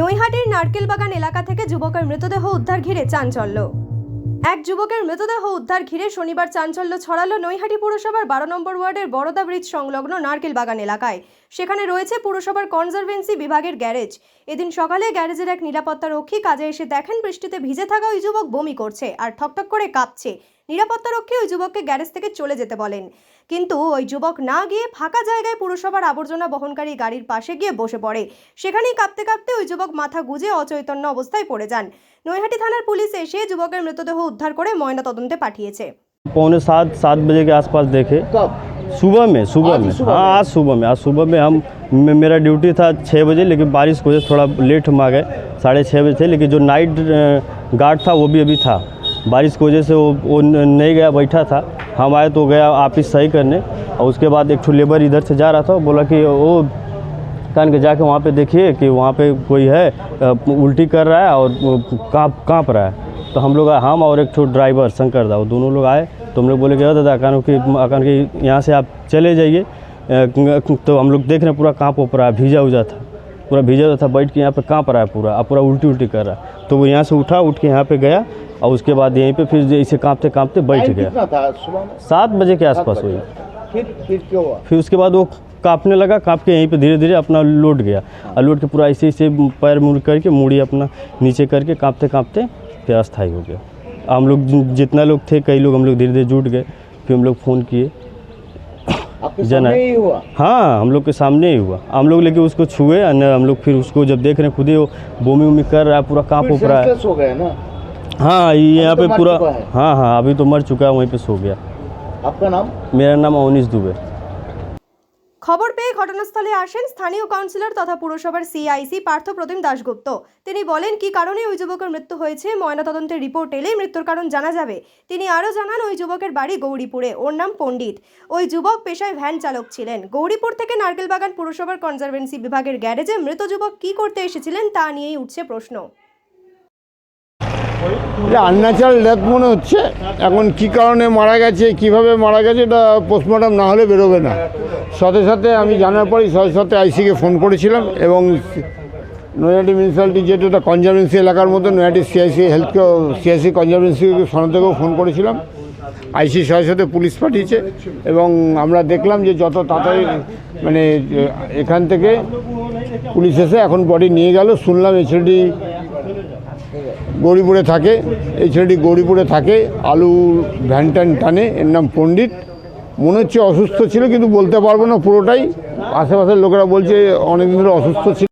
নৈহাটির নারকেল বাগান এলাকা থেকে যুবকের মৃতদেহ উদ্ধার ঘিরে চাঞ্চল্য। এক যুবকের মৃতদেহ উদ্ধার ঘিরে শনিবার চাঞ্চল্য ছড়ালো নৈহাটি পুরসভার বারো নম্বর ওয়ার্ডের বড়দা ব্রিজ সংলগ্ন নারকেল বাগান এলাকায়। সেখানে রয়েছে পুরসভার কনজারভেন্সি বিভাগের গ্যারেজ। এদিন সকালে গ্যারেজের এক নিরাপত্তা রক্ষী কাজে এসে দেখেন বৃষ্টিতে ভিজে থাকা ওই যুবক বমি করছে আর ঠকঠক করে কাঁপছে। নিরাপত্তা রক্ষী ওই যুবককে গ্যারেজ থেকে চলে যেতে বলেন কিন্তু ওই যুবক না গিয়ে ফাঁকা জায়গায় পুরসভার আবর্জনা বহনকারী গাড়ির পাশে গিয়ে বসে পড়ে সেখানেই কাঁপতে কাঁপতে ওই যুবক মাথা গুজে অচৈতন্য অবস্থায় পড়ে যান নৈহাটি থানার পুলিশ এসে যুবকের মৃতদেহ উদ্ধার করে ময়নাতদন্তে পাঠিয়েছে पौने सात सात बजे के आसपास देखे कब सुबह में सुबह आज में सुबह हाँ में? आज सुबह में आज सुबह में हम मे- मेरा ड्यूटी था छः बजे लेकिन बारिश की वजह से थोड़ा लेट हम आ गए साढ़े छः बजे थे लेकिन जो नाइट गार्ड था वो भी अभी था बारिश की वजह से वो वो नहीं गया बैठा था। हम आए तो गया ऑफ़िस सही करने। और उसके बाद एक लेबर इधर से जा रहा था बोला कि वो कान के जाके वहाँ पे देखिए कि वहाँ पे कोई है उल्टी कर रहा है और काँप काँप रहा है। तो हम लोग हम और एक ठो ड्राइवर शंकर दा दोनों लोग आए। तो हम लोग बोले कि "अ, दादा कानू कि कान कि यहाँ से आप चले जाइए। तो हम लोग देख रहे हैं पूरा काँप उप रहा है भीजा उजा था। पूरा भीजा हुआ था बैठ के यहाँ पे काँप रहा है पूरा पूरा उल्टी उल्टी कर रहा है। तो वो यहाँ से उठा उठ के यहाँ पे गया। और उसके बाद यहीं पे फिर इसे काँपते काँपते बैठ गया। सात बजे के आसपास। हुई। फिर फिर क्या हुआ? फिर उसके बाद वो कांपने लगा काँप के यहीं पे धीरे धीरे अपना लौट गया। और लौट के पूरा ऐसे ऐसे पैर मुड़ करके मूड़ी अपना नीचे करके कांपते कांपते फिर अस्थायी हो गया। हम लोग जितना लोग थे कई लोग हम लोग धीरे धीरे जुट गए फिर हम लोग फ़ोन किए। जना- ही। हुआ? हाँ हम लोग के सामने ही हुआ। हम लोग लेके उसको छुए हम लोग फिर उसको जब देख रहे हैं खुद ही वो बोमी उमी कर रहा है पूरा काँप उप रहा है। हो गए ना हाँ ये यहाँ तो पे मर पूरा चुका है। हाँ हाँ अभी तो मर चुका है वहीं पे सो गया आपका नाम मेरा नाम अवनीश दुबे খবর পেয়ে ঘটনাস্থলে আসেন স্থানীয় কাউন্সিলর তথা পুরসভার সিআইসি পার্থ প্রতিম দাশগুপ্ত তিনি বলেন কি কারণে ওই যুবকের মৃত্যু হয়েছে ময়নাতদন্তের রিপোর্ট এলেই মৃত্যুর কারণ জানা যাবে তিনি আরও জানান ওই যুবকের বাড়ি গৌরীপুরে ওর নাম পণ্ডিত ওই যুবক পেশায় ভ্যান চালক ছিলেন গৌরীপুর থেকে নারকেলবাগান পুরসভার কনজারভেন্সি বিভাগের গ্যারেজে মৃত যুবক কি করতে এসেছিলেন তা নিয়েই উঠছে প্রশ্ন এটা আনন্যাচারাল ডেথ মনে হচ্ছে। এখন কি কারণে মারা গেছে, কীভাবে মারা গেছে, এটা পোস্টমর্টম না হলে বেরোবে না। সাথে সাথে আমি জানার পরই সাথে সাথে আইসিকে ফোন করেছিলাম এবং নৈহাটি মিউনিসিপ্যালিটি যেহেতু এটা কনজারভেন্সি এলাকার মধ্যে নৈহাটি সিআইসি হেলথকেও সিআইসি কনজারভেন্সি সনদ থেকেও ফোন করেছিলাম। আইসি সাথে সাথে পুলিশ পাঠিয়েছে এবং আমরা দেখলাম যে যত তাড়াতাড়ি মানে এখান থেকে পুলিশ এসে এখন বডি নিয়ে গেল। শুনলাম ছেলেটি গৌরীপুরে থাকে। এই ছেলেটি গৌরীপুরে থাকে। আলু ভ্যান ট্যান টানে। এর নাম পণ্ডিত। মনে হচ্ছে অসুস্থ ছিল, কিন্তু বলতে পারব না পুরোটাই। আশেপাশের লোকেরা বলছে অনেকদিন ধরে অসুস্থ ছিল।